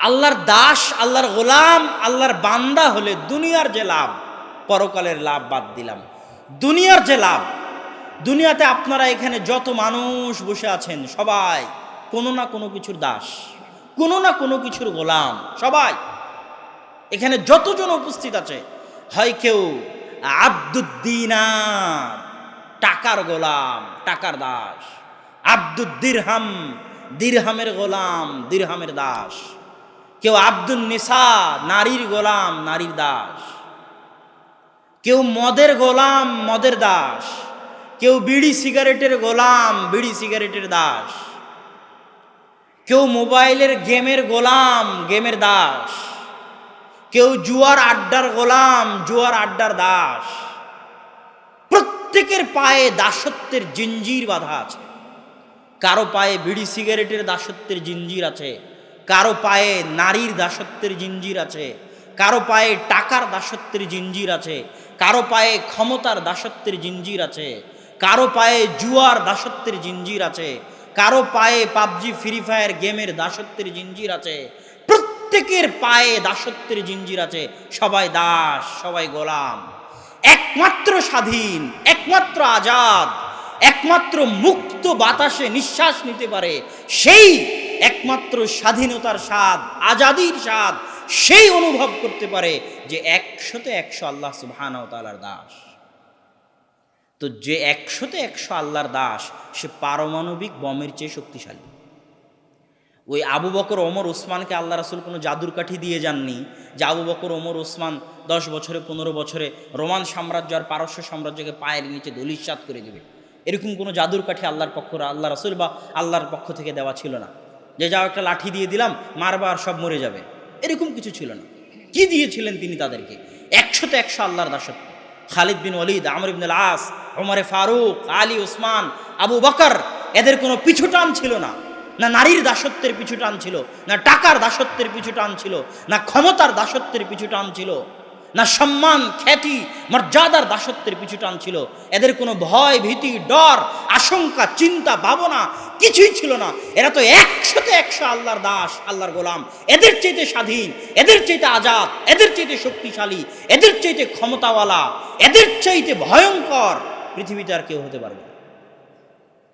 আল্লাহর দাস, আল্লাহর গোলাম, আল্লাহর বান্দা হলে দুনিয়ার যে লাভ, পরকালের লাভ বাদ দিলাম। দুনিয়ার যে লাভ, দুনিয়াতে আপনারা এখানে যত মানুষ বসে আছেন, সবাই কোনো না কোনো কিছুর দাস, কোনো না কোনো কিছুর গোলাম, সবাই। এখানে যতজন উপস্থিত আছে, হয় কেউ আব্দুদ্দিনার টাকার গোলাম, টাকার দাস। আব্দুদ্দিরহাম, দিরহামের গোলাম, দিরহামের দাস। কেউ আব্দুল নিসা, নারীর গোলাম, নারীর দাস। কেউ মদের গোলাম, মদের দাস। কেউ বিড়ি সিগারেটের গোলাম, বিড়ি সিগারেটের দাস। কেউ মোবাইলের গেমের গোলাম, গেমের দাস। কেউ জুয়ার আড্ডার গোলাম, জুয়ার আড্ডার দাস। প্রত্যেকের পায়ে দাসত্বের জিঞ্জির বাধা আছে। কারও পায়ে বিড়ি সিগারেটের দাসত্বের জিঞ্জির আছে। কারও পায়ে নারীর দাসত্বের জিঞ্জির আছে, কারও পায়ে টাকার দাসত্বের জিঞ্জির আছে, কারও পায়ে ক্ষমতার দাসত্বের জিঞ্জির আছে, কারও পায়ে জুয়ার দাসত্বের জিঞ্জির আছে, কারও পায়ে পাবজি, ফ্রি ফায়ার গেমের দাসত্বের জিঞ্জির আছে, প্রত্যেকের পায়ে দাসত্বের জিঞ্জির আছে, সবাই দাস, সবাই গোলাম। একমাত্র স্বাধীন, একমাত্র আজাদ, একমাত্র মুক্ত বাতাসে নিঃশ্বাস নিতে পারে, সেই একমাত্র স্বাধীনতার স্বাদ, আজাদির স্বাদ, সেই অনুভব করতে পারে যে একশোতে একশো আল্লাহ সুবহান তালার দাস। তো যে একশোতে একশো আল্লাহর দাস, সে পারমাণবিক বমের চেয়ে শক্তিশালী। ওই আবু বকর ওমর ওসমানকে আল্লাহ রাসুল কোনো জাদুর কাঠি দিয়ে যাননি, যে আবু বকর ওমর ওসমান দশ বছরে, পনেরো বছরে রোমান সাম্রাজ্য আর পারস্য সাম্রাজ্যকে পায়ের নিচে দলিশ্বাত করে দেবে। এরকম কোনো জাদুর কাঠি আল্লাহর পক্ষ, আল্লাহ রাসুল বা আল্লাহর পক্ষ থেকে দেওয়া ছিল না। যে যাও একটা লাঠি দিয়ে দিলাম মারবার সব মরে যাবে। এরকম কিছু ছিল না। কি দিয়েছিলেন তিনি তাদেরকে? একশোতে একশো আল্লাহর দাসত্ব। খালিদ বিন ওলিদ আমর ইবনুল আস ওমরে ফারুক, আলী, ওসমান, আবু বকর, এদের কোনো পিছু টান ছিল না। না নারীর দাসত্বের পিছু টান ছিল, না টাকার দাসত্বের পিছু টান ছিল, না ক্ষমতার দাসত্বের পিছু টান ছিল। না সম্মান, খ্যাতি, মর্যাদার দাসত্বের পিছু টান ছিল। এদের কোনো ভয়, ভীতি, ডর, আশঙ্কা, চিন্তা, ভাবনা কিছুই ছিল না। এরা তো একশোতে একশো আল্লাহর দাস, আল্লাহর গোলাম। এদের চাইতে স্বাধীন, এদের চাইতে আজাদ, এদের চাইতে শক্তিশালী, এদের চাইতে ক্ষমতাওয়ালা, এদের চাইতে ভয়ঙ্কর পৃথিবীতে আর কেউ হতে পারবে।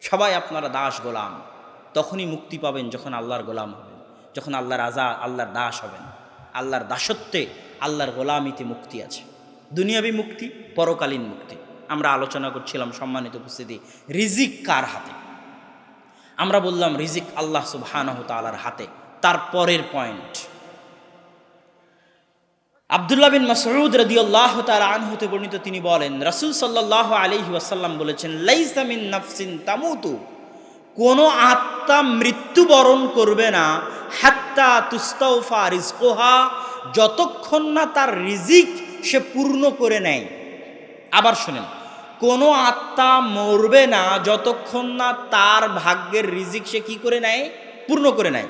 সবাই আপনারা দাস গোলাম, তখনই মুক্তি পাবেন যখন আল্লাহর গোলাম হবেন, যখন আল্লাহর আজা আল্লাহর দাস হবেন। আল্লাহর দাসত্বে আল্লাহর গোলামিতে মুক্তি আছে। দুনিয়াবি মুক্তি, পরকালীন মুক্তি। আমরা আলোচনা করছিলাম সম্মানিত উপস্থিতি, রিজিক কার হাতে? আমরা বললাম রিজিক আল্লাহ সুবহানাহ তাআলার হাতে, তার পরের পয়েন্ট। আবদুল্লাহ বিন মাসউদ রাদিয়াল্লাহু তাআলা আনহুতে বর্ণিত তিনি বলেন, রাসূল সাল্লাল্লাহু আলাইহি ওয়াসাল্লাম বলেছেন, লাইসা মিন নাফসিন তামুতু। কোনো আত্মা মৃত্যুবরণ করবে না, হাত্তা তুস্তাউফা রিজকোহা যতক্ষণ না তার রিজিক সে পূর্ণ করে নেয়। আবার শুনেন, কোনো আত্মা মরবে না যতক্ষণ না তার ভাগ্যের রিজিক সে কি করে নেয়? পূর্ণ করে নেয়।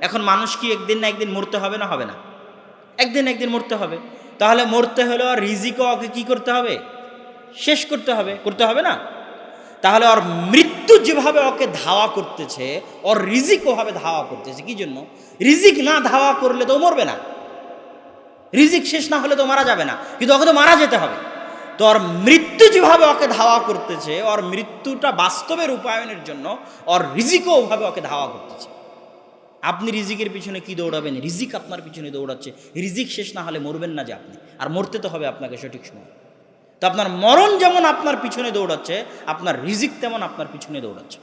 এখন মানুষ কি একদিন না একদিন মরতে হবে না হবে না? একদিন একদিন মরতে হবে। তাহলে মরতে হলে আর রিজিকও ওকে কি করতে হবে? শেষ করতে হবে। করতে হবে না? তাহলে ওর মৃত্যু যেভাবে ওকে ধাওয়া করতেছে, ওর রিজিক ওভাবে ধাওয়া করতেছে, কি জন্য? রিজিক না ধাওয়া করলে তো মরবে না। রিজিক শেষ না হলে তো মারা যাবে না, কিন্তু ওকে তো মারা যেতে হবে। তো ওর মৃত্যু যেভাবে ওকে ধাওয়া করতেছে, ওর মৃত্যুটা বাস্তবে রূপায়ণের জন্য ওর রিজিকও ওভাবে ওকে ধাওয়া করতেছে। আপনি রিজিকের পিছনে কি দৌড়াবেন? রিজিক আপনার পিছনে দৌড়াচ্ছে। রিজিক শেষ না হলে মরবেন না যে আপনি, আর মরতে তো হবে আপনাকে সঠিক সময়। তো আপনার মরণ যেমন আপনার পিছনে দৌড়াচ্ছে, আপনার রিজিক তেমন আপনার পিছনে দৌড়াচ্ছে।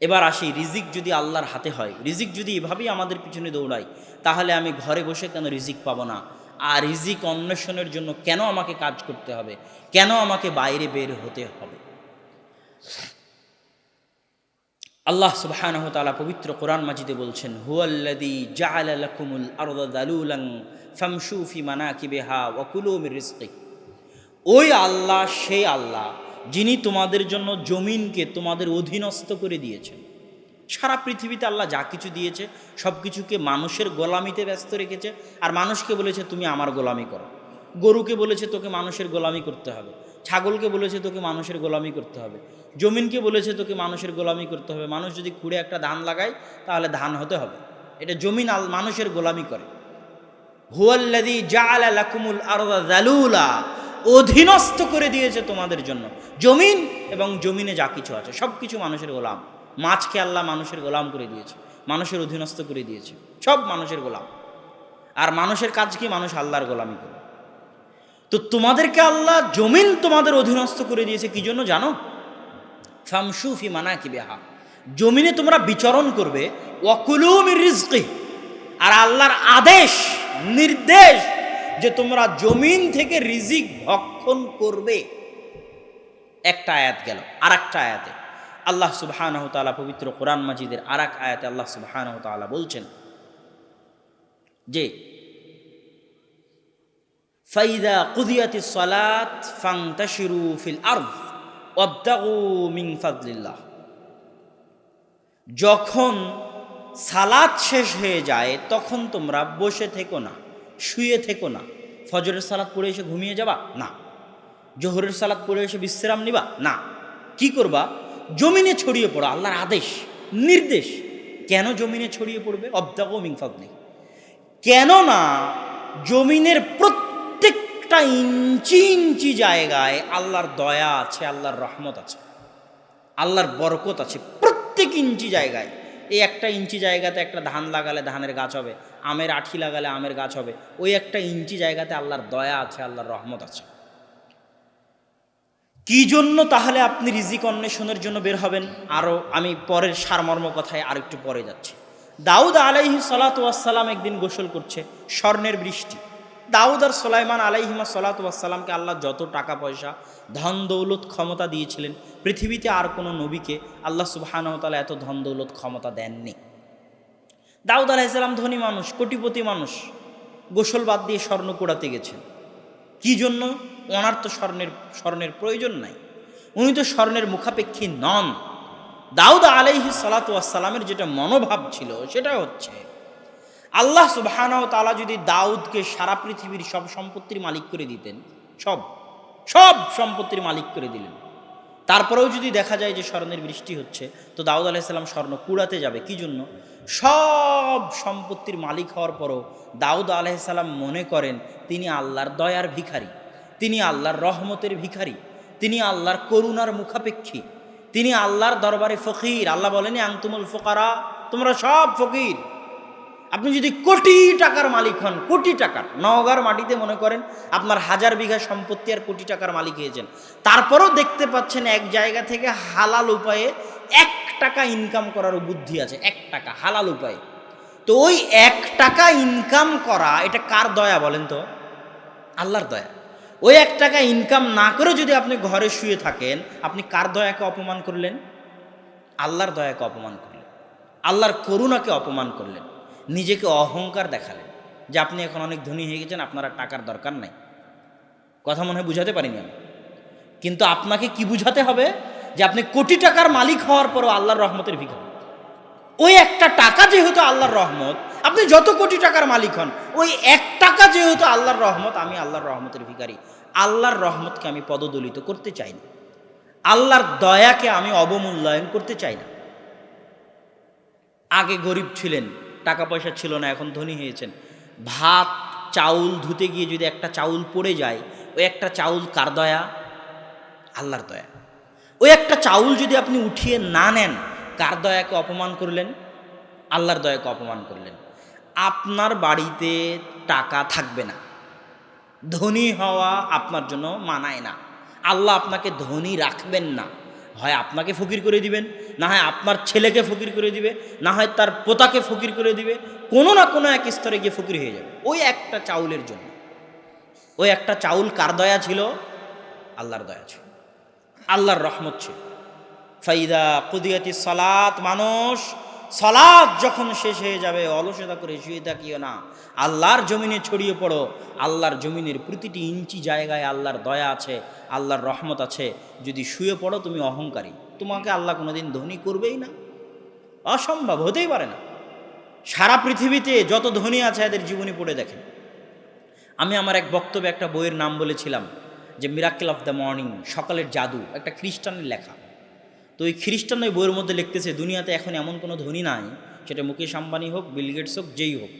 এবার আসি, রিজিক যদি আল্লাহর হাতে হয়, রিজিক যদি এভাবেই আমাদের পিছনে দৌড়ায়, তাহলে আমি ঘরে বসে কেন রিজিক পাবো না? আর রিজিক অন্বেষণের জন্য কেন আমাকে কাজ করতে হবে? কেন আমাকে বাইরে বের হতে হবে? আল্লাহ সুবহানাহু তাআলা পবিত্র কোরআন মাজিদে বলছেন, হুয়াল্লাযী আরদা ফি ওই আল্লাহ, সেই আল্লাহ যিনি তোমাদের জন্য জমিনকে তোমাদের অধীনস্থ করে দিয়েছেন। সারা পৃথিবীতে আল্লাহ যা কিছু দিয়েছে, সব কিছুকে মানুষের গোলামিতে ব্যস্ত রেখেছে। আর মানুষকে বলেছে, তুমি আমার গোলামি করো। গরুকে বলেছে, তোকে মানুষের গোলামি করতে হবে। ছাগলকে বলেছে, তোকে মানুষের গোলামি করতে হবে। জমিনকে বলেছে, তোকে মানুষের গোলামি করতে হবে। মানুষ যদি খুঁড়ে একটা ধান লাগায়, তাহলে ধান হতে হবে। এটা জমিন আল, মানুষের গোলামি করে। হুয়াল্লাদি জাআলা লাকুমুল আরদা যালুলা। অধীনস্থ করে দিয়েছে তোমাদের জন্য। জমিন এবং জমিনে যা কিছু আছে সব কিছু মানুষের গোলাম। মাছকে আল্লাহ মানুষের গোলাম করে দিয়েছে, মানুষের অধীনস্থ করে দিয়েছে, সব মানুষের গোলাম। আর মানুষের কাজ কি? মানুষ আল্লাহর গোলামি করে। তো তোমাদেরকে আল্লাহ জমিন তোমাদের অধীনস্থ করে দিয়েছে, কি জন্য জানো? ফামসুফি মানা কি বেহা জমিনে তোমরা বিচরণ করবে ওয়াকুলুমির রিজকি আর আল্লাহর আদেশ, নির্দেশ যে তোমরা জমিন থেকে রিজিক ভক্ষণ করবে। একটা আয়াত গেল আর একটা আয়াতে। আল্লাহ তাআলা পবিত্র কোরআন মাজিদের আর এক আয়াতে আল্লাহ তাআলা বলছেন যে যখন সালাত শেষ হয়ে যায়, তখন তোমরা বসে থেকো না। শুয়ে থেকো না। ফজরের সালাত পড়ে এসে ঘুমিয়ে যাবা? না। জোহরের সালাত পড়ে এসে বিশ্রাম নিবা? না। কি করবা? জমিনে ছড়িয়ে পড়ো, আল্লাহর আদেশ, নির্দেশ। কেন জমিনে ছড়িয়ে পড়বে? অবদাগ অবদাগো মিংফাদনি কেননা জমিনের প্রত্যেকটা ইঞ্চি ইঞ্চি জায়গায় আল্লাহর দয়া আছে, আল্লাহর রহমত আছে, আল্লাহর বরকত আছে। প্রত্যেক ইঞ্চি জায়গায়। এই একটা ইঞ্চি জায়গাতে একটা ধান লাগালে ধানের গাছ হবে আমের আঠি লাগালে আমের গাছ হবে। ওই একটা ইঞ্চি জায়গাতে আল্লাহর দয়া আছে, আল্লাহর রহমত আছে। কি জন্য তাহলে আপনি রিজিক অন্বেষণের জন্য বের হবেন? আরও আমি পরের সারমর্ম কথায় আর একটু পরে যাচ্ছি। দাউদ আলাইহি সালাতাম একদিন গোসল করছে, স্বর্ণের বৃষ্টি। দাউদ আর সোলাইমান আলাইহিমা সালাতামকে আল্লাহ যত টাকা পয়সা, ধন দৌলত ক্ষমতা দিয়েছিলেন, পৃথিবীতে আর কোনো নবীকে আল্লাহ সুবাহানতালা এত ধন দৌলত ক্ষমতা দেননি। দাউদ আলাইসালাম ধনী মানুষ, কোটিপতি মানুষ, গোসল বাদ দিয়ে স্বর্ণ কুড়াতে গেছেন। কি জন্য? ওনার তো স্বর্ণের স্বর্ণের প্রয়োজন নাই। উনি তো স্বর্ণের মুখাপেক্ষী নন। দাউদ আলাইহি সালাতামের যেটা মনোভাব ছিল, সেটা হচ্ছে, আল্লাহ সুবাহানাও তালা যদি দাউদকে সারা পৃথিবীর সব সম্পত্তির মালিক করে দিতেন, সব সব সম্পত্তির মালিক করে দিলেন। তারপরেও যদি দেখা যায় যে স্বর্ণের বৃষ্টি হচ্ছে, তো দাউদ আলাইসাল্লাম স্বর্ণ কুড়াতে যাবে। কি জন্য? সব সম্পত্তির মালিক হওয়ার পরও দাউদ আলাইসাল্লাম মনে করেন, তিনি আল্লাহর দয়ার ভিখারি, তিনি আল্লাহর রহমতের ভিখারি, তিনি আল্লাহর করুণার মুখাপেক্ষী, তিনি আল্লাহর দরবারে ফকির। আল্লাহ বলেনি আংতুমুল ফকারা, তোমরা সব ফকির। আপনি যদি কোটি টাকার মালিক হন, কোটি টাকার, নওগাঁর মাটিতে মনে করেন আপনার হাজার বিঘা সম্পত্তি আর কোটি টাকার মালিক হয়েছেন তারপরও দেখতে পাচ্ছেন এক জায়গা থেকে হালাল উপায়ে এক টাকা ইনকাম করার বুদ্ধি আছে, এক টাকা, হালাল উপায়ে। তো ওই এক টাকা ইনকাম করা, এটা কার দয়া বলেন তো? আল্লাহর দয়া। ওই এক টাকা ইনকাম না করে যদি আপনি ঘরে শুয়ে থাকেন, আপনি কার দয়াকে অপমান করলেন? আল্লাহর দয়াকে অপমান করলেন। আল্লাহর করুণাকে অপমান করলেন। নিজেকে অহংকার দেখালেন যে আপনি এখন অনেক ধনী হয়ে গেছেন, আপনার আর টাকার দরকার নাই। কথা মনে হয় বুঝাতে পারিনি আমি। কিন্তু আপনাকে কি বুঝাতে হবে? যে আপনি কোটি টাকার মালিক হওয়ার পরও আল্লাহর রহমতের ভিখারি। ওই একটা টাকা যেহেতু আল্লাহর রহমত, আপনি যত কোটি টাকার মালিক হন, ওই এক টাকা যেহেতু আল্লাহর রহমত, আমি আল্লাহর রহমতের ভিখারি। আল্লাহর রহমতকে আমি পদদলিত করতে চাই না। আল্লাহর দয়াকে আমি অবমূল্যায়ন করতে চাই না। আগে গরিব ছিলেন টাকা পয়সা ছিল না, এখন ধনী হয়েছেন। ভাত, চাউল ধুতে গিয়ে যদি একটা চাউল পড়ে যায়, ওই একটা চাউল কার দয়া? আল্লাহর দয়া। ওই একটা চাউল যদি আপনি উঠিয়ে না নেন, কার দয়াকে অপমান করলেন? আল্লাহর দয়াকে অপমান করলেন। আপনার বাড়িতে টাকা থাকবে না। ধনী হওয়া আপনার জন্য মানায় না। আল্লাহ আপনাকে ধনী রাখবেন না। হয় আপনাকে ফকির করে দিবেন, না হয় আপনার ছেলেকে ফকির করে দিবে, না হয় তার পোতাকে ফকির করে দিবে, কোনো না কোনো এক স্তরে গিয়ে ফকির হয়ে যাবে। ওই একটা চাউলের জন্য। ওই একটা চাউল কার দয়া ছিল? আল্লাহর দয়া ছিল। আল্লাহর রহমত ছিল। ফাইদা কুদিয়াতি সালাত, মানুষ সলাদ যখন শেষ হয়ে যাবে, অলসতা করে শুয়ে থাকিও না। আল্লাহর জমিনে ছড়িয়ে পড়ো। আল্লাহর জমিনের প্রতিটি ইঞ্চি জায়গায় আল্লাহর দয়া আছে, আল্লাহর রহমত আছে। যদি শুয়ে পড়ো, তুমি অহংকারী। তোমাকে আল্লাহ কোনোদিন ধনী করবেই না। অসম্ভব, হতেই পারে না। সারা পৃথিবীতে যত ধনী আছে, এদের জীবনী পড়ে দেখেন। আমি আমার এক বক্তব্যে একটা বইয়ের নাম বলেছিলাম, যে মিরাকেল অফ দ্য মর্নিং, সকালের জাদু, একটা খ্রিস্টানের লেখা। তো ওই খ্রিস্টান ওই বইয়ের মধ্যে লিখতেছে, দুনিয়াতে এখন এমন কোনো ধনী নাই, সেটা মুকেশ আম্বানি হোক, বিল গেটস হোক, যেই হোক,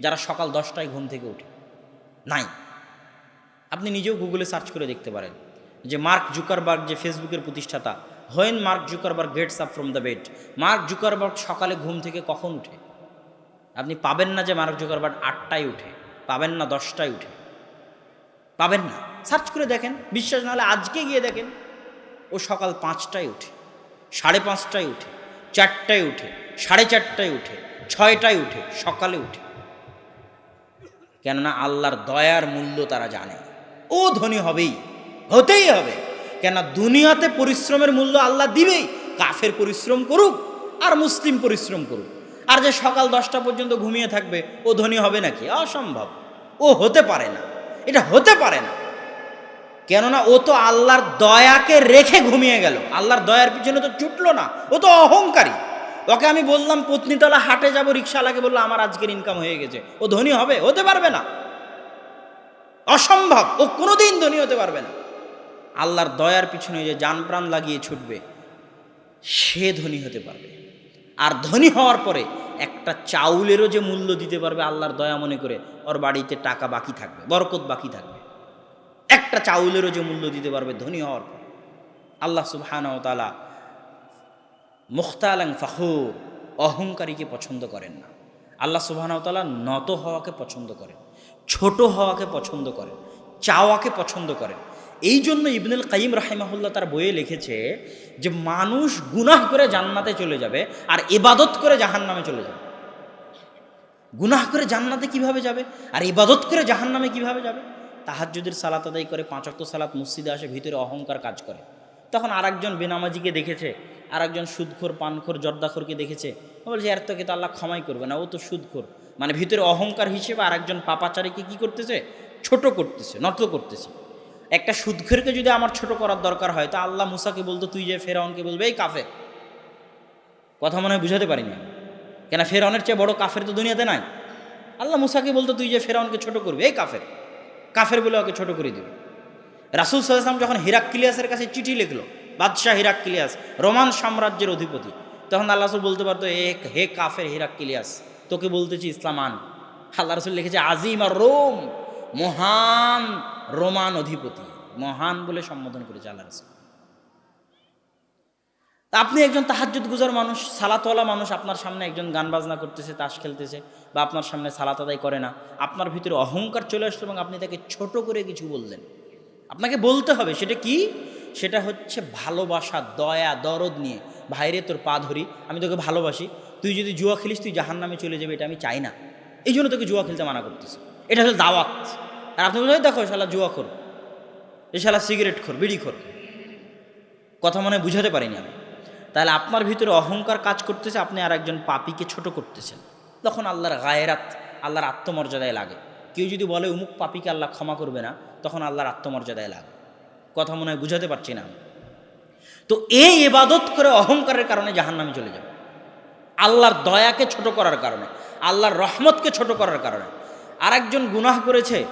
যারা সকাল দশটায় ঘুম থেকে ওঠে। নাই। আপনি নিজেও গুগলে সার্চ করে দেখতে পারেন যে মার্ক জুকারবার্গ যে ফেসবুকের প্রতিষ্ঠাতা, when Mark Zuckerberg gets up from the bed? Mark Zuckerberg সকালে ঘুম থেকে কখন উঠে? আপনি পাবেন না যে মার্ক জুকারবার্গ আটটায় উঠে, পাবেন না দশটায় উঠে। পাবেন না। সার্চ করে দেখেন, বিশ্বাস নাহলে আজকে গিয়ে দেখেন, ও সকাল পাঁচটায় উঠে। সাড়ে পাঁচটায় উঠে, চারটায় উঠে, সাড়ে চারটায় উঠে, ছয়টায় উঠে, সকালে উঠে। কেননা আল্লাহর দয়ার মূল্য তারা জানে। ও ধনী হবেই, হতেই হবে। কেন দুনিয়াতে পরিশ্রমের মূল্য আল্লাহ দিবেই। কাফের পরিশ্রম করুক আর মুসলিম পরিশ্রম করুক। আর যে সকাল দশটা পর্যন্ত ঘুমিয়ে থাকবে, ও ধনী হবে নাকি? অসম্ভব। ও হতে পারে না। এটা হতে পারে না। কেননা ও তো আল্লাহর দয়াকে রেখে ঘুমিয়ে গেল। আল্লাহর দয়ার পিছনে তো ছুটলো না। ও তো অহংকারী। ওকে আমি বললাম, পত্নীতলা হাটে যাব, রিক্সাওয়ালাকে বলল, আমার আজকের ইনকাম হয়ে গেছে। ও ধনী হবে? হতে পারবে না। অসম্ভব। ও কোনোদিন ধনী হতে পারবে না। আল্লাহর দয়ার পিছনে যে যান প্রাণ লাগিয়ে ছুটবে, সে ধনী হতে পারবে। আর ধনী হওয়ার পরে একটা চাউলেরও যে মূল্য দিতে পারবে আল্লাহর দয়া মনে করে, ওর বাড়িতে টাকা বাকি থাকবে, বরকত বাকি থাকবে। একটা চাউলেরও যে মূল্য দিতে পারবে ধনী হওয়ার পর। আল্লাহ সুবহানাহু ওয়া তাআলা মুখতালাং ফাখুর, অহংকারীকে পছন্দ করেন না। আল্লাহ সুবহানাহু ওয়া তাআলা নত হওয়াকে পছন্দ করেন, ছোট হওয়াকে পছন্দ করেন, চাওয়াকে পছন্দ করেন। এই জন্য ইবনুল কাইম রাহিমাহুল্লাহ তার বইয়ে লিখেছে যে, মানুষ গুনাহ করে জান্নাতে চলে যাবে আর ইবাদত করে জাহান্নামে চলে যাবে। গুনাহ করে জান্নাতে কীভাবে যাবে? আর ইবাদত করে জাহান্নামে কীভাবে যাবে? তাহাজ্জুদের সালাত আদায় করে পাঁচক্ত সালাত মসজিদে আসে, ভিতরে অহংকার কাজ করে। তখন আরেকজন বেনামাজিকে দেখেছে, আরেকজন সুদখোর, পানখোর, জর্দাখোরকে দেখেছে। বলছে, এর তোকে তো আল্লাহ ক্ষমাই করবে না, ও তো সুদখোর। মানে ভিতরে অহংকার হিসেবে আরেকজন পাপাচারীকে কি করতেছে? ছোট করতেছে, নত করতেছে। একটা সুদখোরকে যদি আমার ছোট করার দরকার হয়, তা আল্লাহ মুসাকে বলতো, তুই যে ফেরাউনকে বলবে, এই কাফে কথা মনে হয় বুঝাতে পারিনি। কেন, ফেরাউনের চেয়ে বড় কাফের তো দুনিয়াতে নাই। আল্লাহ মুসাকে বলতো, তুই যে ফেরাউনকে ছোট করবি, এই কাফের। কাফের বলে ওকে ছোট করে দিল রাসুল সাল্লাম যখন হিরাক্কিলিয়াসের কাছে চিঠি লিখলো, বাদশাহ হিরাক্কিলিয়াস রোমান সাম্রাজ্যের অধিপতি, তখন আল্লাহ রসুল বলতে পারতো, এ হে কাফের হিরাক্কিলিয়াস তোকে বলতেছি ইসলাম আন। আল্লাহ রসুল লিখেছে, আজিম আর রোম, মহান রোমান অধিপতি। মহান বলে সম্বোধন করেছে আল্লাহ রসুল। আপনি একজন তাহাজ্জুদ গুজার মানুষ, সালাতওয়ালা মানুষ, আপনার সামনে একজন গান বাজনা করতেছে, তাস খেলতেছে, বা আপনার সামনে সালাত আদায় করে না, আপনার ভিতরে অহংকার চলে আসলো এবং আপনি তাকে ছোট করে কিছু বললেন। আপনাকে বলতে হবে, সেটা কি? সেটা হচ্ছে ভালোবাসা, দয়া, দরদ নিয়ে, ভাইরে, তোর পা ধরি, আমি তোকে ভালোবাসি, তুই যদি জুয়া খেলিস, তুই জাহান নামে চলে যাবে, এটা আমি চাই না। এই জন্য তোকে জুয়া খেলতে মানা করতেছে। এটা হলো দাওয়াত। আর আপনি বলছেন দেখো, শালা জুয়া খোর এ শালা সিগারেট খোর, বিড়ি খোর। কথা মনে বুঝাতে পারিনি আমি। তাহলে আপনার ভিতরে অহংকার কাজ করতেছে, আপনি আর একজন পাপিকে ছোট করতেছেন। তখন আল্লাহর গায়েরাত, আল্লাহর আত্মমর্যাদায় লাগে। কেউ যদি বলে, উমুক পাপিকে আল্লাহ ক্ষমা করবে না, তখন আল্লাহর আত্মমর্যাদায় লাগে। কথা মনে হয় বুঝাতে পারছি না তো এই এবাদত করে অহংকারের কারণে জাহান্নামে চলে যাবে। আল্লাহর দয়াকে ছোট করার কারণে, আল্লাহর রহমতকে ছোট করার কারণে। আরেকজন গুনাহ করেছে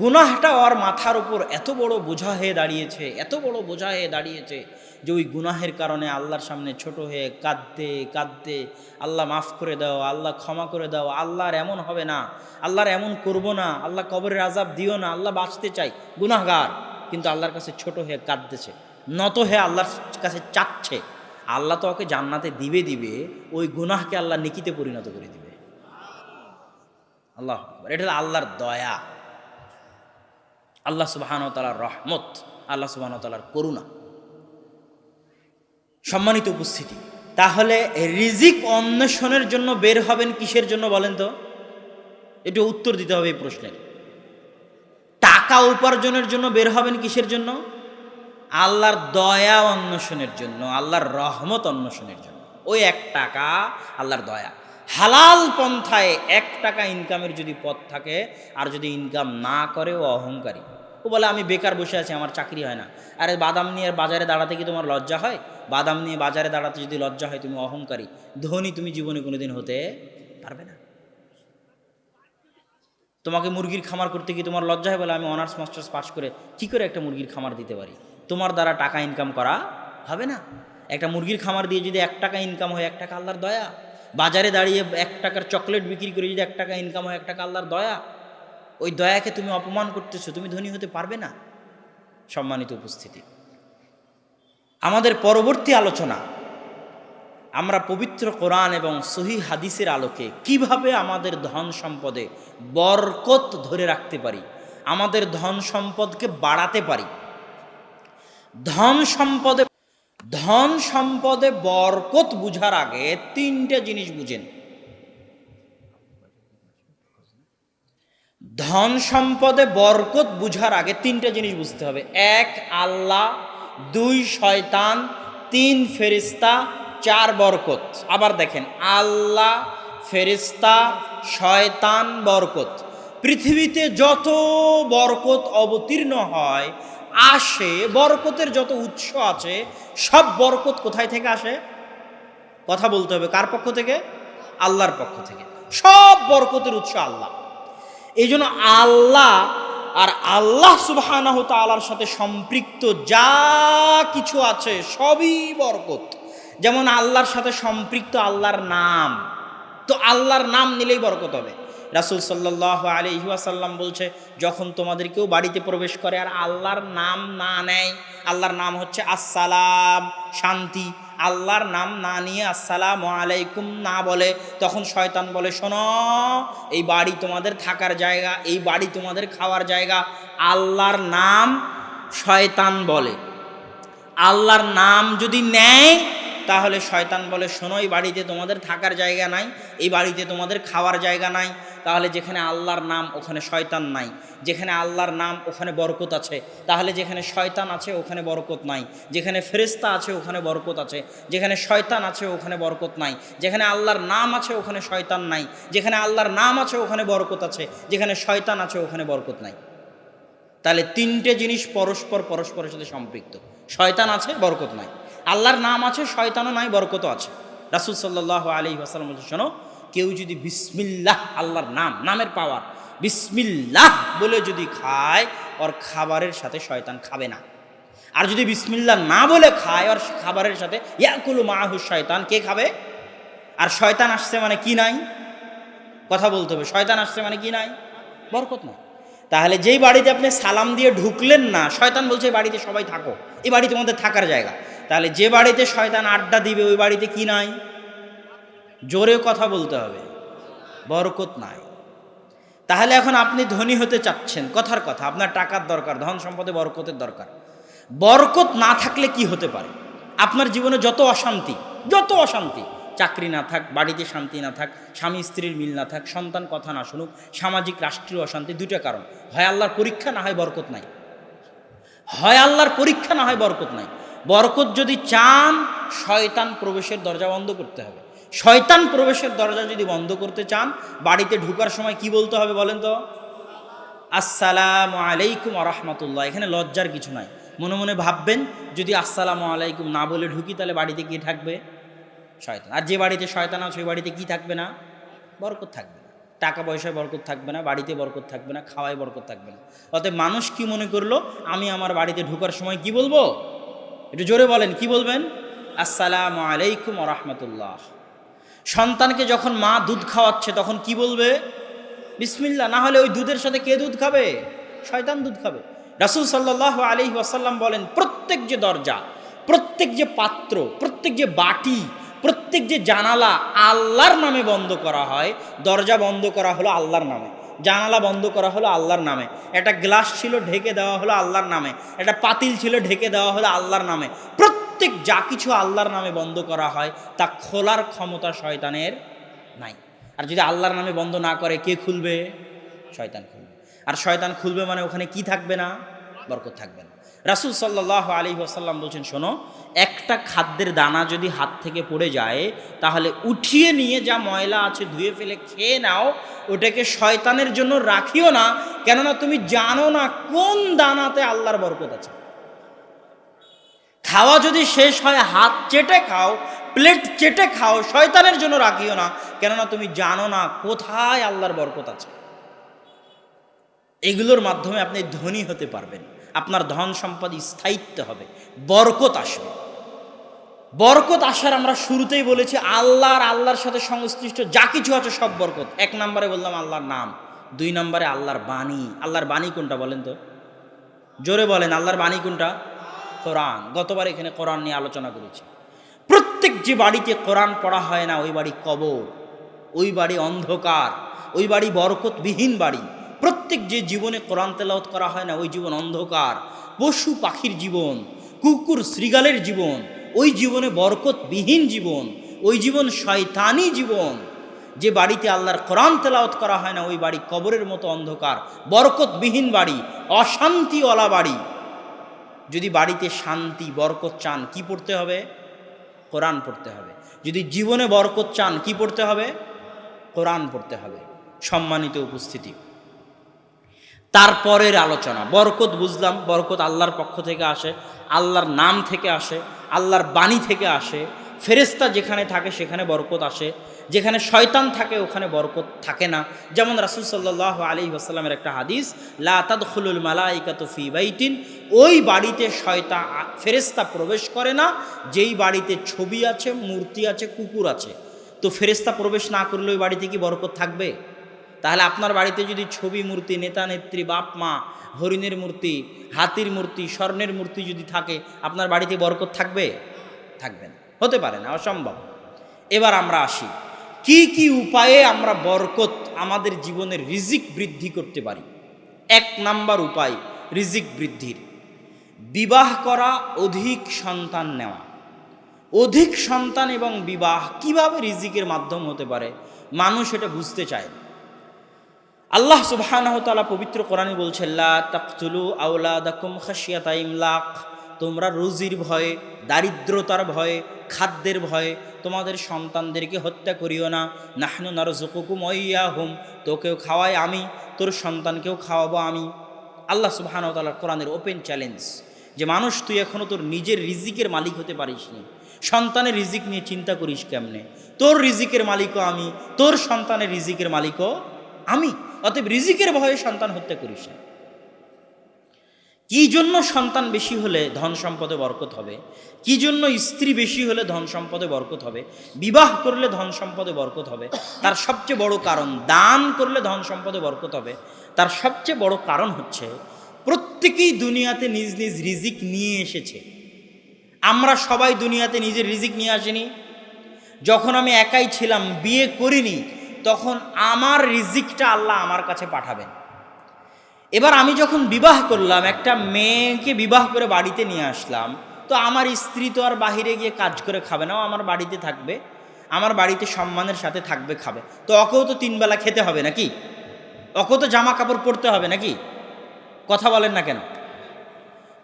গুনাহটা ওর মাথার উপর এত বড় বোঝা হয়ে দাঁড়িয়েছে, এত বড় বোঝা হয়ে দাঁড়িয়েছে যে ওই গুনাহের কারণে আল্লাহর সামনে ছোট হয়ে কাঁদতে কাঁদতে আল্লাহ মাফ করে দাও, আল্লাহ ক্ষমা করে দাও আল্লাহর এমন হবে না আল্লাহর এমন করব না, আল্লাহ কবরের আজাব দিও না, আল্লাহ বাঁচতে চাই, গুনাহগার। কিন্তু আল্লাহর কাছে ছোট হয়ে কাঁদতেছে, নত হয়ে আল্লাহর কাছে চাচ্ছে, আল্লাহ তো ওকে জান্নাতে দিবে দিবে, ওই গুনাহকে আল্লাহ নিকিতে পরিণত করে দিবে। আল্লাহ এটা আল্লাহর দয়া। আল্লাহ সুবাহান তালার রহমত, আল্লাহ সুবাহান তালার করুণা। সম্মানিত উপস্থিতি, তাহলে রিজিক অন্বেষণের জন্য বের হবেন কিসের জন্য বলেন তো? একটু উত্তর দিতে হবে এই প্রশ্নের। টাকা উপার্জনের জন্য বের হবেন কিসের জন্য? আল্লাহর দয়া অন্বেষণের জন্য, আল্লাহর রহমত অন্বেষণের জন্য। ওই এক টাকা আল্লাহর দয়া। হালাল পন্থায় এক টাকা ইনকামের যদি পথ থাকে, আর যদি ইনকাম না করে, ও অহংকারী। ও বলে, আমি বেকার বসে আছি, আমার চাকরি হয় না। আরে, বাদাম নিয়ে আর বাজারে দাঁড়াতে কি তোমার লজ্জা হয়? বাদাম নিয়ে বাজারে দাঁড়াতে যদি লজ্জা হয়, তুমি অহংকারী। ধনী তুমি জীবনে কোনোদিন হতে পারবে না। তোমাকে মুরগির খামার করতে গিয়ে তোমার লজ্জা হয় বলে, আমি অনার্স, মাস্টার্স পাস করে কি করে একটা মুরগির খামার দিতে পারি? তোমার দ্বারা টাকা ইনকাম করা হবে না। একটা মুরগির খামার দিয়ে যদি এক টাকা ইনকাম হয়, এক টাকা আল্লাহর দয়া। বাজারে দাঁড়িয়ে এক টাকার চকলেট বিক্রি করে যদি এক টাকা ইনকাম হয়, এক টাকা আল্লাহর দয়া, ওই দয়াকে তুমি অপমান করতেছো, তুমি ধনী হতে পারবে না? সম্মানিত উপস্থিতি। আমাদের পরবর্তী আলোচনা, আমরা পবিত্র কোরআন এবং সহি হাদিসের আলোকে কীভাবে আমাদের ধন সম্পদে বরকত ধরে রাখতে পারি, আমাদের ধন সম্পদকে বাড়াতে পারি, ধন সম্পদে ধন সম্পদে বরকত বুঝার আগে তিনটে জিনিস বুঝেন। ধন সম্পদে বরকত বুঝার আগে তিনটে জিনিস বুঝতে হবে। এক, আল্লাহ, দুই, শয়তান, তিন, ফেরিস্তা, চার, বরকত। আবার দেখেন, আল্লাহ, ফেরিস্তা, শয়তান, বরকত। পৃথিবীতে যত বরকত অবতীর্ণ হয় আসে, বরকতের যত উৎস আছে, সব বরকত কোথায় থেকে আসে? কথা বলতে হবে কার পক্ষ থেকে? আল্লাহর পক্ষ থেকে। সব বরকতের উৎস আল্লাহ। এই জন্য আল্লাহ আর আল্লাহ সুবাহানাহ তালার সাথে সম্পৃক্ত যা কিছু আছে, সবই বরকত। যেমন আল্লাহর সাথে সম্পৃক্ত আল্লাহর নাম। তো আল্লাহর নাম নিলেই বরকত হবে। রাসুল সাল্লাহ আলী সাল্লাম বলছে, যখন তোমাদের কেউ বাড়িতে প্রবেশ করে আর আল্লাহর নাম না নেয়, আল্লাহর নাম হচ্ছে আসসালাম, শান্তি, আল্লাহর নাম না নিয়ে আসসালাম আলাইকুম না বলে, তখন শয়তান বলে, শোনো, এই বাড়ি তোমাদের থাকার জায়গা, এই বাড়ি তোমাদের খাওয়ার জায়গা, আল্লাহর নাম শয়তান বলে। আল্লাহর নাম যদি নেয়, তাহলে শয়তান বলে, শোনো, এই বাড়িতে তোমাদের থাকার জায়গা নাই, এই বাড়িতে তোমাদের খাওয়ার জায়গা নাই তাহলে যেখানে আল্লাহর নাম, ওখানে শয়তান নাই। যেখানে আল্লাহর নাম, ওখানে বরকত আছে। তাহলে যেখানে শয়তান আছে, ওখানে বরকত নাই। যেখানে ফেরেস্তা আছে, ওখানে বরকত আছে। যেখানে শয়তান আছে, ওখানে বরকত নাই। যেখানে আল্লাহর নাম আছে, ওখানে শয়তান নাই। যেখানে আল্লাহর নাম আছে, ওখানে বরকত আছে। যেখানে শয়তান আছে, ওখানে বরকত নাই। তাহলে তিনটে জিনিস পরস্পর পরস্পরের সাথে সম্পৃক্ত। শয়তান আছে, বরকত নাই। আল্লাহর নাম আছে, শয়তানও নাই, বরকতও আছে। রাসুল সাল্লাহ আলী আসালাম শোনো কেউ যদি বিসমিল্লাহ আল্লাহর নাম, নামের পাওয়ার, বিসমিল্লাহ বলে যদি খায়, ওর খাবারের সাথে শয়তান খাবে না। আর যদি বিসমিল্লাহ না বলে খায়, ওর খাবারের সাথে ইয়াকুলু মাহু শয়তান, কে খাবে? আর শয়তান আসছে মানে কি নাই? কথা বলতে হবে, শয়তান আসছে মানে কি নাই? বরকত নাই। তাহলে যেই বাড়িতে আপনি সালাম দিয়ে ঢুকলেন না, শয়তান বলছে এই বাড়িতে সবাই থাকো এই বাড়ি তোমাদের থাকার জায়গা। তাহলে যে বাড়িতে শয়তান আড্ডা দিবে, ওই বাড়িতে কি নাই? জোরে কথা বলতে হবে। বরকত নাই। তাহলে এখন আপনি ধনী হতে চাচ্ছেন, কথার কথা। আপনার টাকার দরকার, ধন সম্পদে বরকতের দরকার। বরকত না থাকলে কি হতে পারে? আপনার জীবনে যত অশান্তি যত অশান্তি, চাকরি না থাক, বাড়িতে শান্তি না থাক, স্বামী স্ত্রীর মিল না থাক, সন্তান কথা না শুনুক, সামাজিক, রাষ্ট্রীয় অশান্তি দুটো কারণ। হয় আল্লাহর পরীক্ষা, না হয় বরকত নাই। হয় আল্লাহর পরীক্ষা, না হয় বরকত নাই। বরকত যদি চান, শয়তান প্রবেশের দরজা বন্ধ করতে হবে। শয়তান প্রবেশের দরজা যদি বন্ধ করতে চান, বাড়িতে ঢুকার সময় কি বলতে হবে বলেন তো? আসসালামু আলাইকুম রহমতুল্লাহ। এখানে লজ্জার কিছু নাই। মনে মনে ভাববেন, যদি আসসালামু আলাইকুম না বলে ঢুকি, তাহলে বাড়িতে কি থাকবে? শয়তান। আর যে বাড়িতে শয়তান আছে, ওই বাড়িতে কি থাকবে না? বরকত থাকবে না। টাকা পয়সায় বরকত থাকবে না, বাড়িতে বরকত থাকবে না, খাওয়ায় বরকত থাকবে না। অতএব মানুষ কি মনে করল, আমি আমার বাড়িতে ঢুকার সময় কি বলব? একটু জোরে বলেন, কি বলবেন? আসসালামু আলাইকুম রহমতুল্লাহ। সন্তানকে যখন মা দুধ খাওয়াচ্ছে, তখন কি বলবে? বিসমিল্লা না হলে ওই দুধের সাথে কে দুধ খাবে? শয়তান দুধ খাবে। রাসুল সাল্লাহ আলি ওয়াসাল্লাম বলেন, প্রত্যেক যে দরজা, প্রত্যেক যে পাত্র, প্রত্যেক যে বাটি, প্রত্যেক যে জানালা আল্লাহর নামে বন্ধ করা হয়। দরজা বন্ধ করা হলো আল্লাহর নামে। জানালা বন্ধ করা হলো আল্লাহর নামে। একটা গ্লাস ছিল ঢেকে দেওয়া হলো আল্লাহর নামে। একটা পাতিল ছিল ঢেকে দেওয়া হলো আল্লাহর নামে। প্রত্যেক যা কিছু আল্লাহর নামে বন্ধ করা হয়, তা খোলার ক্ষমতা শয়তানের নাই। আর যদি আল্লাহর নামে বন্ধ না করে, কে খুলবে? শয়তান খুলবে। আর শয়তান খুলবে মানে ওখানে কি থাকবে না? বরকত থাকবে না। রাসুল সাল্লাহ আলী আসাল্লাম বলছেন, শোনো, একটা খাদ্যের দানা যদি হাত থেকে পড়ে যায়, তাহলে উঠিয়ে নিয়ে যা ময়লা আছে ধুয়ে ফেলে খেয়ে নাও, ওটাকে শয়তানের জন্য রাখিও না। কেননা তুমি জানো না কোন দানাতে আল্লাহর বরকত আছে। খাওয়া যদি শেষ হয়, হাত চেটে খাও, প্লেট চেটে খাও, শয়তানের জন্য রাখিও না। কেননা তুমি জানো না কোথায় আল্লাহর বরকত আছে। এগুলোর মাধ্যমে আপনি ধনী হতে পারবেন। আপনার ধন সম্পদ স্থায়িত্ব হবে, বরকত আসবে। বরকত আসার আমরা শুরুতেই বলেছি, আল্লাহর আল্লাহর সাথে সংশ্লিষ্ট যা কিছু আছে সব বরকত। এক নম্বরে বললাম আল্লাহর নাম, দুই নম্বরে আল্লাহর বাণী। আল্লাহর বাণী কোনটা বলেন তো? জোরে বলেন, আল্লাহর বাণী কোনটা? কোরআন। গতবার এখানে কোরআন নিয়ে আলোচনা করেছি। প্রত্যেক যে বাড়িতে কোরআন পড়া হয় না, ওই বাড়ি কবর, ওই বাড়ি অন্ধকার, ওই বাড়ি বরকতবিহীন বাড়ি। প্রত্যেক যে জীবনে কোরআন তেলাওত করা হয় না, ওই জীবন অন্ধকার। পশু পাখির জীবন, কুকুর শ্রীগালের জীবন, ওই জীবনে বরকতবিহীন জীবন, ওই জীবন শয়তানি জীবন। যে বাড়িতে আল্লাহর কোরআন তেলাওত করা হয় না, ওই বাড়ি কবরের মতো অন্ধকার, বরকতবিহীন বাড়ি, অশান্তিওয়ালা বাড়ি। যদি বাড়িতে শান্তি, বরকত চান, কি পড়তে হবে? কোরআন পড়তে হবে। যদি জীবনে বরকত চান, কি পড়তে হবে? কোরআন পড়তে হবে। সম্মানিত উপস্থিতি। তারপরের আলোচনা। বরকত বুঝলাম, বরকত আল্লাহর পক্ষ থেকে আসে, আল্লাহর নাম থেকে আসে, আল্লাহর বাণী থেকে আসে ফেরেস্তা যেখানে থাকে সেখানে বরকত আসে। যেখানে শয়তান থাকে, ওখানে বরকত থাকে না। যেমন রাসুল সাল্লাহ আলী আসাল্লামের একটা হাদিস লাতাদুল মালাইকাত ফি বাইতিন ওই বাড়িতে শয়তা ফেরেস্তা প্রবেশ করে না, যেই বাড়িতে ছবি আছে, মূর্তি আছে, কুকুর আছে। তো ফেরেস্তা প্রবেশ না করলে ওই বাড়িতে কি বরকত থাকবে? তাহলে আপনার বাড়িতে যদি ছবি, মূর্তি, নেতা, নেত্রী, বাপ, মা, হরিণের মূর্তি, হাতির মূর্তি, স্বর্ণের মূর্তি যদি থাকে, আপনার বাড়িতে বরকত থাকবে? থাকবে না। হতে পারে না, অসম্ভব। এবার আমরা আসি। কি কি উপায়ে আমরা বরকত আমাদের জীবনের রিজিক বৃদ্ধি করতে পারি? এক নাম্বার উপায়, রিজিক বৃদ্ধির। বিবাহ করা, অধিক সন্তান নেওয়া। অধিক সন্তান এবং বিবাহ কীভাবে রিজিকের মাধ্যম হতে পারে? মানুষ এটা বুঝতে চায়। আল্লাহ তাআলা পবিত্র কোরআনে বলছে লা তাকতুলু আওলাদাকুম খাশিয়াতা ইমলাক তোমরা রুজির ভয়ে, দারিদ্রতার ভয়ে, খাদ্যের ভয়ে তোমাদের সন্তানদেরকে হত্যা করিও না। নাহনু নারজুকুকুম হুম তোকেও খাওয়াই আমি, তোর সন্তানকেও খাওয়াবো আমি। আল্লাহ সুবহানাহু তাআলার কোরআনের ওপেন চ্যালেঞ্জ, যে মানুষ তুই এখনও তোর নিজের রিজিকের মালিক হতে পারিসনি সন্তানের রিজিক নিয়ে চিন্তা করিস কেমনে? তোর রিজিকের মালিকও আমি, তোর সন্তানের রিজিকের মালিকও আমি। অতএব রিজিকের ভয়ে সন্তান হত্যা করিস না। কি জন্য সন্তান বেশি হলে ধন সম্পদে বরকত হবে? কি জন্য স্ত্রী বেশি হলে ধন সম্পদে বরকত হবে? বিবাহ করলে ধন সম্পদে বরকত হবে? তার সবচেয়ে বড় কারণ দান করলে ধন সম্পদে বরকত হবে। তার সবচেয়ে বড় কারণ হচ্ছে, প্রত্যেকেই দুনিয়াতে নিজ নিজ রিজিক নিয়ে এসেছে। আমরা সবাই দুনিয়াতে নিজের রিজিক নিয়ে আসিনি। যখন আমি একাই ছিলাম, বিয়ে করিনি, তখন আমার রিজিকটা আল্লাহ আমার কাছে পাঠাবেন। এবার আমি যখন বিবাহ করলাম, একটা মেয়েকে বিবাহ করে বাড়িতে নিয়ে আসলাম, তো আমার স্ত্রী তো আর বাহিরে গিয়ে কাজ করে খাবে না আমার বাড়িতে থাকবে, আমার বাড়িতে সম্মানের সাথে থাকবে, খাবে। তো ওকেও তো তিনবেলা খেতে হবে নাকি? ওকেও তো জামা কাপড় পরতে হবে নাকি? কথা বলেন না কেন?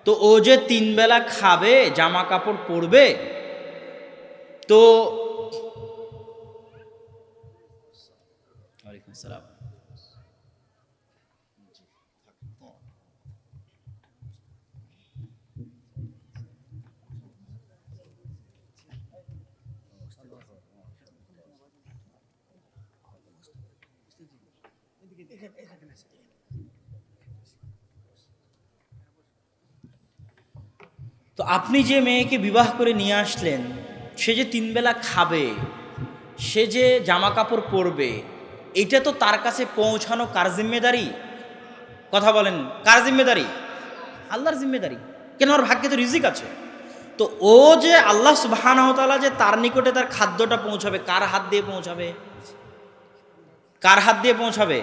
তো ও যে তিনবেলা খাবে, জামা কাপড় পরবে, তো আসসালাম। তো আপনি যে মেয়েকে বিবাহ করে নিয়ে আসলেন, সে যে তিনবেলা খাবে, সে যে জামা কাপড় পরবে, এটা তো তার কাছে পৌঁছানো কার জিম্মেদারি? কথা বলেন, কার জিম্মেদারি? আল্লাহর জিম্মেদারি। কেন ওর ভাগ্যে তো রিজিক আছে? তো ও যে আল্লাহ সুবাহানহতালা যে তার নিকটে তার খাদ্যটা পৌঁছাবে, কার হাত দিয়ে পৌঁছাবে? কার হাত দিয়ে পৌঁছাবে?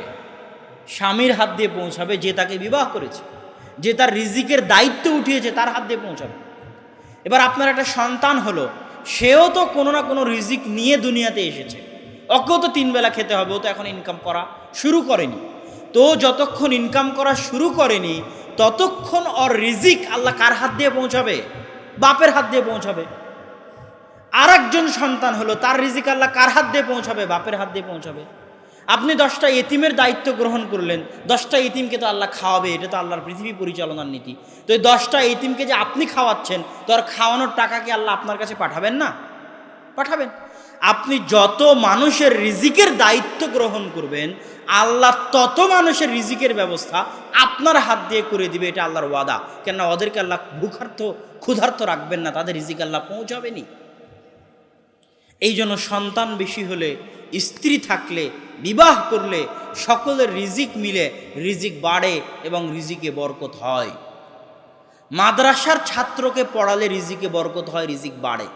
স্বামীর হাত দিয়ে পৌঁছাবে যে তাকে বিবাহ করেছে, যে তার রিজিকের দায়িত্ব উঠিয়েছে, তার হাত দিয়ে পৌঁছাবে। এবার আপনার একটা সন্তান হলো, সেও তো কোনো না কোনো রিজিক নিয়ে দুনিয়াতে এসেছে। ওকেও তো তিন বেলা খেতে হবে, ও তো এখন ইনকাম করা শুরু করেনি। তো যতক্ষণ ইনকাম করা শুরু করেনি, ততক্ষণ ওর রিজিক আল্লাহ কার হাত দিয়ে পৌঁছাবে? বাপের হাত দিয়ে পৌঁছাবে। আর সন্তান হলো, তার রিজিক আল্লাহ কার হাত দিয়ে পৌঁছাবে? বাপের হাত দিয়ে পৌঁছাবে। আপনি দশটা এতিমের দায়িত্ব গ্রহণ করলেন, দশটা এতিমকে তো আল্লাহ খাওয়াবে, এটা তো আল্লাহর পৃথিবী পরিচালনার নীতি। তো এই দশটা এতিমকে যে আপনি খাওয়াচ্ছেন, তো আর খাওয়ানোর টাকা কি আল্লাহ আপনার কাছে পাঠাবেন না? পাঠাবেন। আপনি যত মানুষের রিজিকের দায়িত্ব গ্রহণ করবেন, আল্লাহ তত মানুষের রিজিকের ব্যবস্থা আপনার হাত দিয়ে করে দিবে, এটা আল্লাহর ওয়াদা। কেননা ওদেরকে আল্লাহ ভূখার্থ ক্ষুধার্থ রাখবেন না, তাদের রিজিক আল্লাহ পৌঁছাবেনি এই জন্য সন্তান বেশি হলে, স্ত্রী থাকলে বিবাহ করলে সকলের রিজিক মিলে রিজিক বাড়ে এবং রিজিকে বরকত হয়। মাদ্রাসার ছাত্রকে পড়ালে রিজিকে বরকত হয়, রিজিক বাড়ে।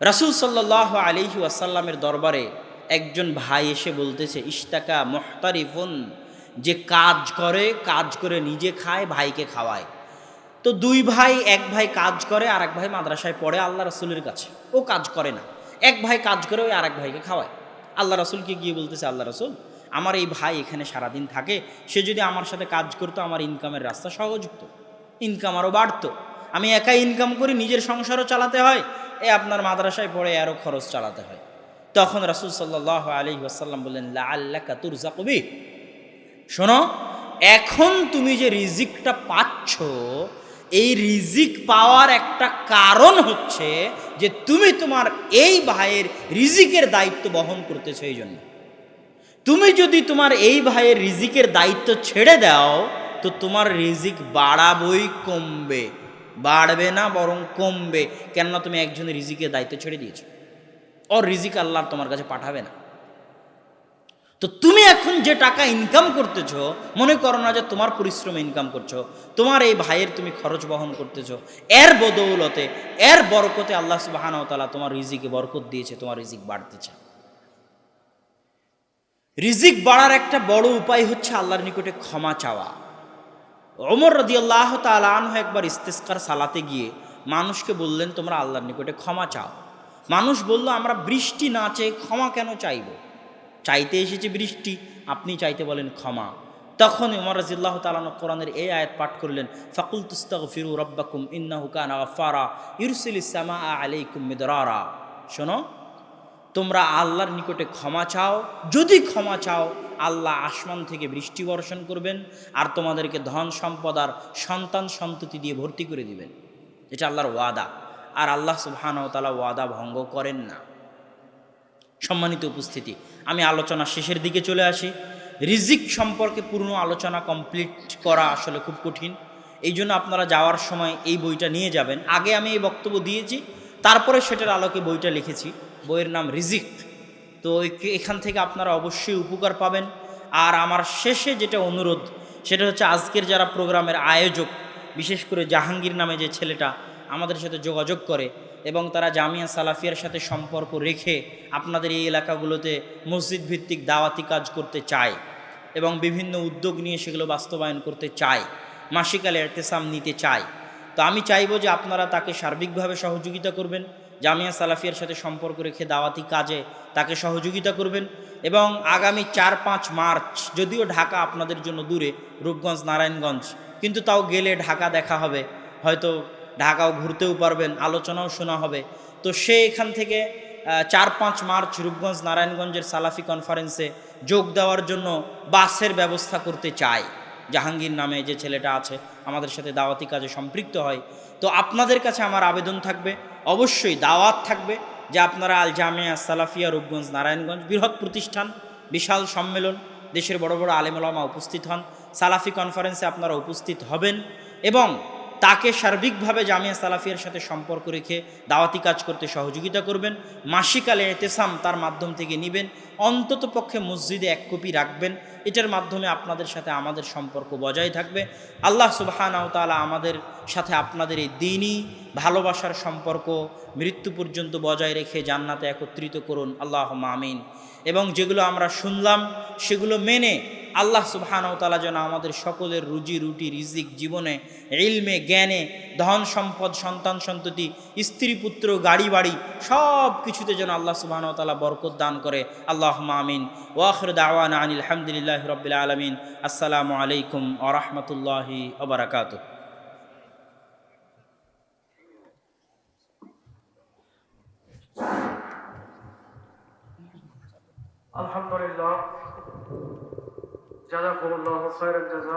রাসুল সাল্লাহ আলিহি আসাল্লামের দরবারে একজন ভাই এসে বলতেছে ইস্তাকা মোহতারিফুন যে কাজ করে কাজ করে নিজে খায়, ভাইকে খাওয়ায়। তো দুই ভাই, এক ভাই কাজ করে আর এক ভাই মাদ্রাসায় পড়ে আল্লাহ রসুলের কাছে। ও কাজ করে না। এক ভাই কাজ করে, ওই আর এক ভাইকে খাওয়ায়। আল্লাহ রসুলকে গিয়ে বলতেছে, আল্লাহ রসুল, আমার এই ভাই এখানে সারাদিন থাকে, সে যদি আমার সাথে কাজ করতো, আমার ইনকামের রাস্তা সহজ হতো ইনকাম আরও বাড়তো। আমি একাই ইনকাম করি, নিজের সংসারও চালাতে হয়, এ আপনার মাদ্রাসায় পড়ে আরও খরচ চালাতে হয়। তখন রাসুল সাল্লাহ আলী আসাল্লাম বললেন লা আল্লাহ কাতুর জাকবি শোনো, এখন তুমি যে রিজিকটা পাচ্ছ এই রিজিক পাওয়ার একটা কারণ হচ্ছে যে তুমি তোমার এই ভাইয়ের রিজিকের দায়িত্ব বহন করতেছো এই জন্য। তুমি যদি তোমার এই ভাইয়ের রিজিকের দায়িত্ব ছেড়ে দাও, তো তোমার রিজিক বাড়াবই কমবে। বাড়বে না, বরং কমবে। কেননা তুমি একজনের রিজিকের দায়িত্ব ছেড়ে দিয়েছ। ওর রিজিক আল্লাহ তোমার কাছে পাঠাবে না। তো তুমি এখন যে টাকা ইনকাম করতেছো, মনে করো না যে তোমার পরিশ্রমে ইনকাম করছ, তোমার এই ভাইয়ের তুমি খরচ বহন করতেছো, এর বদৌলতে, এর বরকতে আল্লাহ সুবাহান তালা তোমার রিজিকে বরকত দিয়েছে, তোমার রিজিক বাড়তেছে রিজিক বাড়ার একটা বড় উপায় হচ্ছে আল্লাহর নিকটে ক্ষমা চাওয়া। অমর রদি আল্লাহ তালাহ একবার ইস্তেস্কার সালাতে গিয়ে মানুষকে বললেন, তোমরা আল্লাহর নিকটে ক্ষমা চাও। মানুষ বলল, আমরা বৃষ্টি না চেয়ে ক্ষমা কেন চাইব? চাইতে এসেছে বৃষ্টি, আপনি চাইতে বলেন ক্ষমা। তখন উমর রাজিল্লাহ তালান কোরআনের এই আয়াত পাঠ করলেন ফাকুল তুস্তাক ফিরু রব্বাকুম ইন্নাহু কানা ফারা ইরসিল ইসামা আলাইকুম মিদরারা। শোনো, তোমরা আল্লাহর নিকটে ক্ষমা চাও, যদি ক্ষমা চাও, আল্লাহ আসমান থেকে বৃষ্টি বর্ষণ করবেন আর তোমাদেরকে ধন সম্পদ আর সন্তান সন্ততি দিয়ে ভর্তি করে দিবেন। এটা আল্লাহর ওয়াদা। আর আল্লাহ সুবহানাহু তাআলা ওয়াদা ভঙ্গ করেন না। সম্মানিত উপস্থিতি। আমি আলোচনা শেষের দিকে চলে আসি। রিজিক সম্পর্কে পূর্ণ আলোচনা কমপ্লিট করা আসলে খুব কঠিন। এই জন্য আপনারা যাওয়ার সময় এই বইটা নিয়ে যাবেন। আগে আমি এই বক্তব্য দিয়েছি, তারপরে সেটার আলোকে বইটা লিখেছি। বইয়ের নাম রিজিক। তো এখান থেকে আপনারা অবশ্যই উপকার পাবেন। আর আমার শেষে যেটা অনুরোধ, সেটা হচ্ছে আজকের যারা প্রোগ্রামের আয়োজক, বিশেষ করে জাহাঙ্গীর নামে যে ছেলেটা আমাদের সাথে যোগাযোগ করে এবং তারা জামিয়া সালাফিয়ার সাথে সম্পর্ক রেখে আপনাদের এই এলাকাগুলোতে মসজিদ ভিত্তিক দাওয়াতি কাজ করতে চায় এবং বিভিন্ন উদ্যোগ নিয়ে সেগুলো বাস্তবায়ন করতে চায় মাসিকালে এর্তেসাম নিতে চায়। তো আমি চাইব যে আপনারা তাকে সার্বিকভাবে সহযোগিতা করবেন, জামিয়া সালাফিয়ার সাথে সম্পর্ক রেখে দাওয়াতি কাজে তাকে সহযোগিতা করবেন এবং আগামী চার পাঁচ মার্চ, যদিও ঢাকা আপনাদের জন্য দূরে, রূপগঞ্জ, নারায়ণগঞ্জ, কিন্তু তাও গেলে ঢাকা দেখা হবে। হয়তো ঢাকাও ঘুরতেও পারবেন, আলোচনাও শোনা হবে। তো সে এখান থেকে চার পাঁচ মার্চ রূপগঞ্জ নারায়ণগঞ্জের সালাফি কনফারেন্সে যোগ দেওয়ার জন্য বাসের ব্যবস্থা করতে চায়। জাহাঙ্গীর নামে যে ছেলেটা আছে, আমাদের সাথে দাওয়াতি কাজে সম্পৃক্ত হয়। তো আপনাদের কাছে আমার আবেদন থাকবে, অবশ্যই দাওয়াত থাকবে যে আপনারা আল জামিয়া সালাফিয়া রূপগঞ্জ নারায়ণগঞ্জ বৃহৎ প্রতিষ্ঠান, বিশাল সম্মেলন, দেশের বড় বড় আলেমলামা উপস্থিত হন, সালাফি কনফারেন্সে আপনারা উপস্থিত হবেন এবং তাকে সার্বিকভাবে জামিয়া সালাফিয়ার সাথে সম্পর্ক রেখে দাওয়াতি কাজ করতে সহযোগিতা করবেন। মাসিকালে এতেসাম তার মাধ্যম থেকে নেবেন। অন্তত পক্ষে মসজিদে এক কপি রাখবেন। এটার মাধ্যমে আপনাদের সাথে আমাদের সম্পর্ক বজায় থাকবে। আল্লাহ সুবাহানাও তালা আমাদের সাথে আপনাদের এই দিনই ভালোবাসার সম্পর্ক মৃত্যু পর্যন্ত বজায় রেখে জান্নাতে একত্রিত করুন। আল্লাহ মামিন এবং যেগুলো আমরা শুনলাম, সেগুলো মেনে আল্লাহ তাআলা যেন আমাদের সকলের রুজি রুটি, রিজিক, জীবনে, ইলমে, জ্ঞানে, ধন সম্পদ, সন্তান সন্ততি স্ত্রী, পুত্র, গাড়ি, বাড়ি সব কিছুতে যেন আল্লাহ সুবহানাহু তাআলা বরকত দান করে। আল্লাহ আমিন। ওয়াখির দাওয়ানা আনিল হামদুলিল্লাহি রাব্বিল আলামিন। আসসালামু আলাইকুম ওয়া রাহমাতুল্লাহি ওয়া বারাকাতুহু। আলহামদুলিল্লাহ। জাজাকুমুল্লাহ খায়রাল জাযা